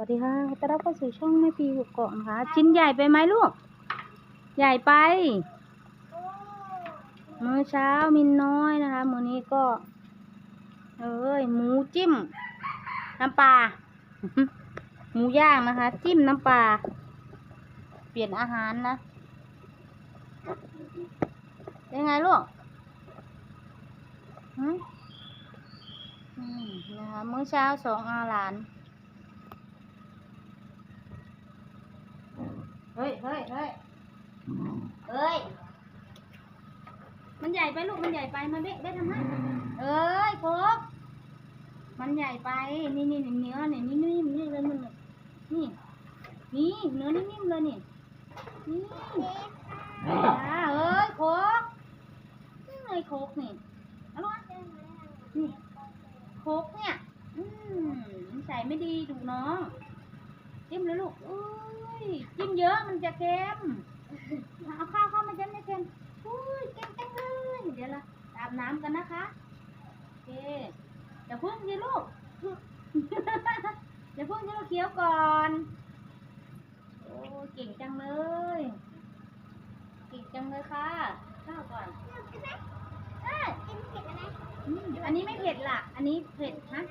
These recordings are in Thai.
วัสดีค่ะต้อนรับเข้าสู่ช่องแม่ปีหุกเกาะนะคะ ชิ้นใหญ่ไปไหมลูก ใหญ่ไป มื้อเช้ามินน้อยนะคะ มื้อนี้ก็ เอ้ย หมูจิ้ม น้ำปลา หมูย่างนะคะ จิ้มน้ำปลา เปลี่ยนอาหารนะ เป็นไงลูกนะคะ มื้อเช้าสองอาหลาน เฮ้ยเฮ้ยเฮ้ยเอ้ย มันใหญ่ไปลูก มันใหญ่ไป มาเบ๊ะเบ๊ะทำไมเอ้ยโคกมันใหญ่ไป นี่นี่นี่เนื้อเนี่ยนี่นี่นี่เลยมันนี่ นี่เนื้อนิ่มๆเลยนี่ นี่อ่าเอ้ยโคกนี่ไงโคกนี่เอาลูกอะนี่โคกเนี่ย อืมใส่ไม่ดีดูน้องจิ้มเลยลูกอุ้ย จิ้มเยอะมันจะเค็มเอาข้าวเข้ามาจะไม่เค็มอุ้ยเค็มจังเลยเดี๋ยวเราอาบน้ำกันนะคะโอเคเดี๋ยวพึ่งสิลูกเดี๋ยวพึ่งจะลูกเคี้ยวก่อนโอ้เก่งจังเลย เก่งจังเลยค่ะข้าวก่อนเอ้ยอืมอันนี้ไม่เผ็ดล่ะ อันนี้เผ็ดฮะ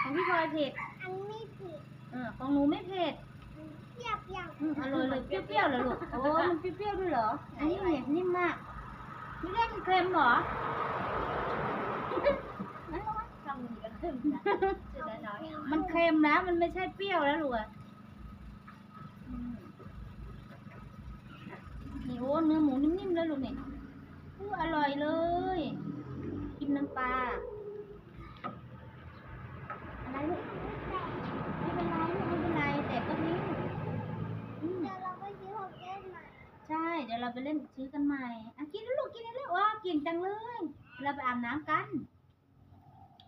ของพี่พลอยเผ็ดอันนี้ผิดเออของหนูไม่เผ็ดเทียบ อย่างอืมอร่อยเลยเปรี้ยวๆเลยลูกโอ้มันเปรี้ยวๆด้วยเหรอ อันนี้เหนียวนิ่มมากไม่ได้มันเค็มเหรอทำนขึ้นนะจะได้น้อยมันเค็มนะ มันไม่ใช่เปรี้ยวแล้วลูกอะนี่โอ้เนื้อหมูนิ่มๆเลยลูกนี่อู้อร่อยเลย กินน้ำปลา อะไรลูกไม่เป็นไรลูกไม่เป็นไร แต่ก็ทิ้งอืม เดี๋ยวเราไปซื้อของเล่นใหม่ ใช่ เดี๋ยวเราไปเล่นซื้อกันใหม่อะกินแล้วลูกกินแล้วว้าเก่งจังเลย เราไปอาบน้ำกัน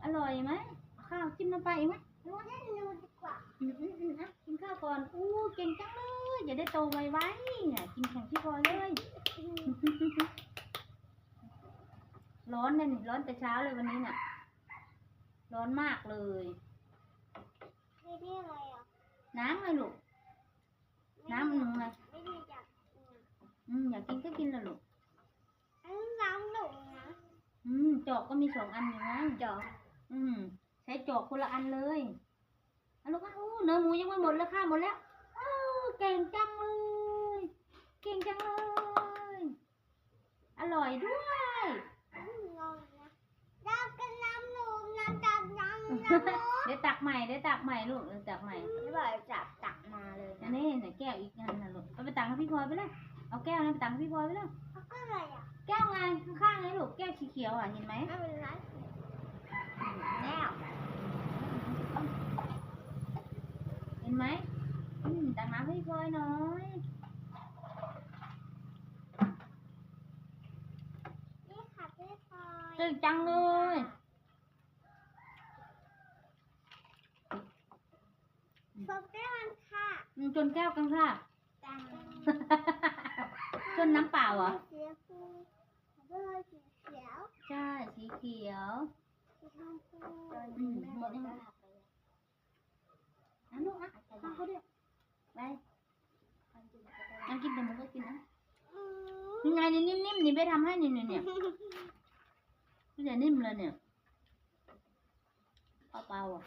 อร่อยไหมเอาข้าวจิ้มน้ำปลาอีกไหมรู้เล่นนูดีกว่าอืมอืมอืมอะกินข้าวก่อนอู้เก่งจังเลยอย่าได้โตไวๆเนี่ยกินแข่งพี่พลอยเลย ร้อนเนี่ยนี่ร้อนแต่เช้าเลยวันนี้เนี่ยร้อนมากเลยไม่ได้อะไรอะน้ำไงลูก น้ำหนูไงไม่ได้อยากกิน อืมอยากกินก็กินละลูกอันนี้น้ำหนูนะอืมจอกก็มีสองอันอยู่ไงจอก อืม ใช้จอกคนละอันเลยเอาลูกอะอู้เนื้อหมูยังไม่หมดเลยค่ะหมดแล้วอ้าวเก่งจังเลย เก่งจังเลย อร่อยด้วยอันนี้งงนะเราเป็นน้ำหนูน้ำจากน้ำน้ำหนูเดี๋ยวตักใหม่เดี๋ยวตักใหม่ลูกเดี๋ยวตักใหม่ไม่บอกจับตักมาเลยอันะนนี้เนี่ยแก้วอีกอันนะลูกเอาไปตักให้พี่พลอยไปเลย เอาแก้วนั้นไปตักให้พี่พลอยไปเลยเขาก็เลยอะแก้วไงข้างๆไงลูกแก้วสีเขียวอะเห็นไหมไม่เป็นไรแล้วเห็นไหมอืมตักน้ำให้พี่พลอยหน่อยนี่ค่ะพี่พลอยเก่งจังเลยโปเกมอนค่ะอืมจนแก้วกันค่ะจัง จนน้ำเปล่าเหรอ สีฟูเบอร์สีเขียวใช่ สีเขียว สีชมพูอืมหมดยังอันลูกอะข้าวเขาด้วยไปอันกินแต่หมูก็กินนะอืมยังไงนี่นิ่มๆนี่ไปทำให้นี่เนี่ยเนี่ยนี่จะนิ่มเลยเนี่ยเปล่าๆอะ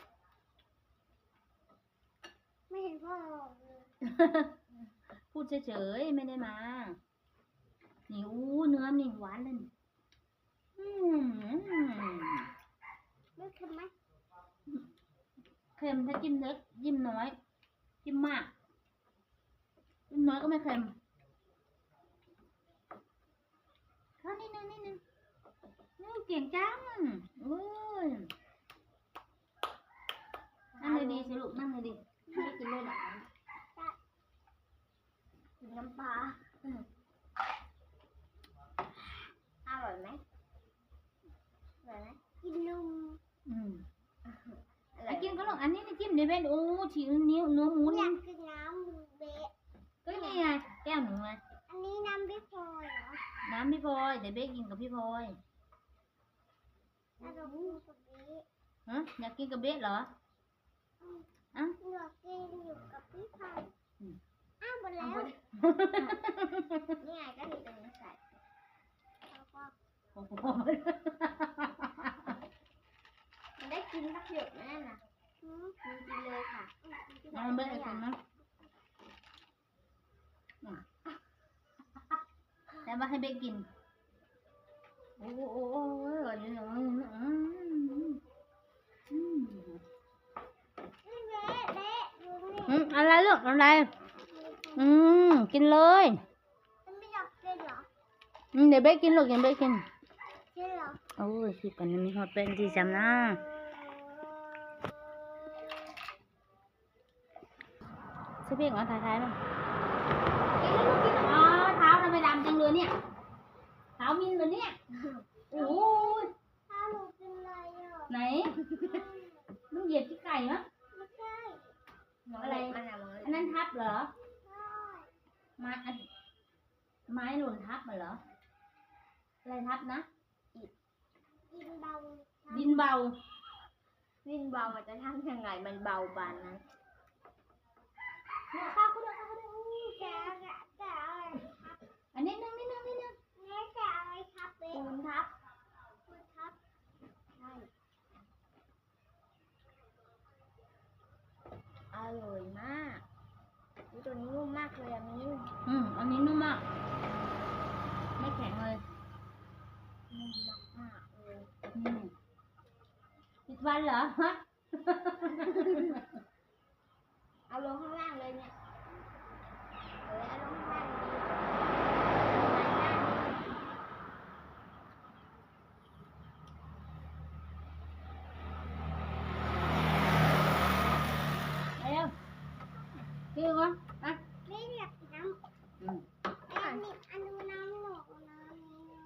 ไม่เห็นพ่อหรอกเลย พูดเฉยๆไม่ได้มา นี่อู้เนื้อนี่หวานเลยนี่อืมไม่เค็มไหมเค็มถ้าจิ้มเล็กจิ้มน้อยจิ้มมากจิ้มน้อยก็ไม่เค็มเท่านิดนึงนิดนึงนี่เก่งจังเว้ยนั่งเลยดีสิลูกนั่งเลยดีไม่กินเลยหรอกกินน้ำปลา ในเป็นโอ้ชิ้นนิ้วเนื้อมูอยนี่คือน้ำมูเบะก็นี่ไงแก้วหนึ่งไงอันนี้น้ำพี่พลอยเหรอน้ำพี่พลอยเดี๋ยวเบ๊กินกับพี่พลอยอยากกินกับเบ๊เหรออะอยากกินอยู่กับพี่พลอยอ้าวหมดแล้ว นี่ไงก็มีเป็นี้ใส่โอ้โหมันได้กินสักหยดไหน่นน่ะ เลยค่ะเอาเบิ้ลไอติมนะแต่ว่าให้เบกกิน โอ้โหโอ้โหโอ้โหอันนี้เนอะอืมอืมอืมนี่เละเละดูนี่อืมอะไรลูกอะไร อืมกินเลยมันไม่อยากกินเหรออืมเดี๋ยวเบกกินลูกเดี๋ยวเบกกินกินเหรอโอ้ยคิดกันมีหอดเป็นที่จำนะ ใช่เพียงเอาถ่ายถ่ายมั้งอ๋อเท้าทำไมดำจังเลยเนี่ยเท้ามินเลยเนี่ยโอ้ยถ้าหนูกินอะไรอะไหนมึงเหยียบที่ไก่มั้ยไม่ใช่อะไรมันอะมันอันนั้นทับเหรอใช่ไม้อันไม้หล่นทับมาเหรออะไรทับนะกินเบาดินเบาดินเบามันจะทำยังไงมันเบาบานนั้นเนี่ยข้าวเขาเดือดข้าวเขาเดือดนี่แกแกแกอะไรครับ อันนี้นึงนิดนึงนิดนึงนี่แกอะไรครับเป๊ะปูนทับคุณครับใช่อร่อยมากอุ๊ยตัวนี้นุ่มมากเลยอะมิ้อืมอันนี้นุ่มมาก ไม่แข็งเลยนุ่มมากมากเลยอืมผิดวันเหรอฮะเอาลงข้าง เลยเนี่ยเออเอาลงข้างล่างดี เร็วพี่ก่อนอะ ไม่อยากน้ อืมำอันนี้อันดูน้ำหนกน้ำนี้น้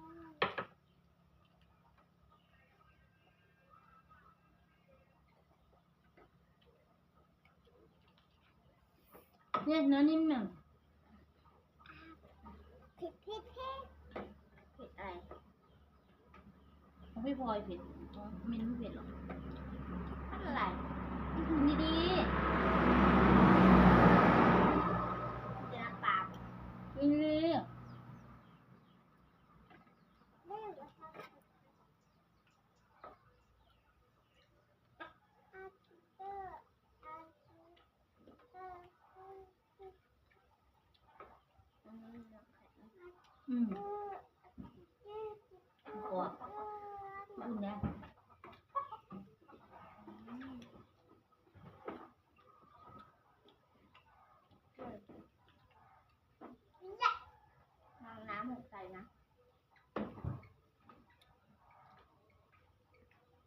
ำ เนี่ยเนื้อนิ่มหนึ่งผิดผิดผิดผิดอะไรของพี่พลอยเผ็ดของมินไม่เผ็ดหรอกอะไรดีดี จะน้ำปลา ๆดีดี ไม่เหลือครับอาทิเตอร์อาทิเตอร์ อันนี้น้ำแข็งๆอืมเออกรอบอุ่นนะทางน้ำหกใส่นะ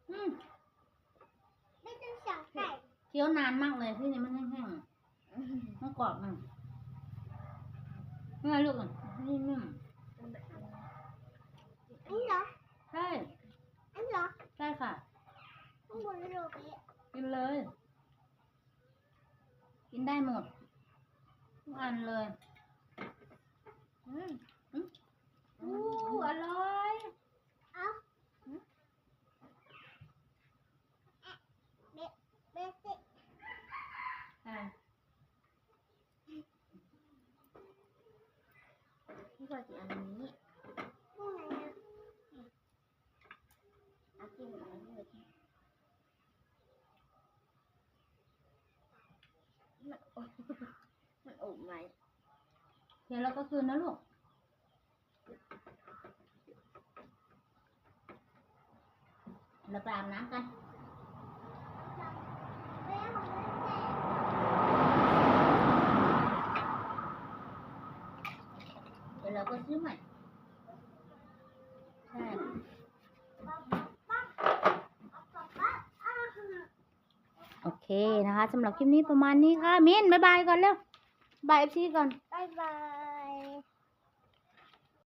อืมไม่ต้องสั่งไก่ เคี้ยวนานมากเลยที่นี่มันแห้งๆอะมันกรอบอะ นี่ไงลูกอะนี่นิ่มอันนี้เหรอใช่อันนี้เหรอใช่ค่ะ ข้างบนเลยโรตีกินเลย กินได้หมดทุกอันเลย อืมอู้อร่อย เอาเบะเบะสิ อะ พี่พอกิอันนี้นี่ไงนอะเอากินอันนี้เลยมันอบมันอบไหมเดี๋ยวเราก็คืนนะลูกเราไปอาบน้ำกันไม่เอาของเล่นแตก เดี๋ยว เราก็ซื้อใหม่ ใช่ โอเคนะคะสำหรับคลิปนี้ประมาณนี้ค่ะ มินบายบายก่อนเร็วบายเอฟซีก่อนบายบาย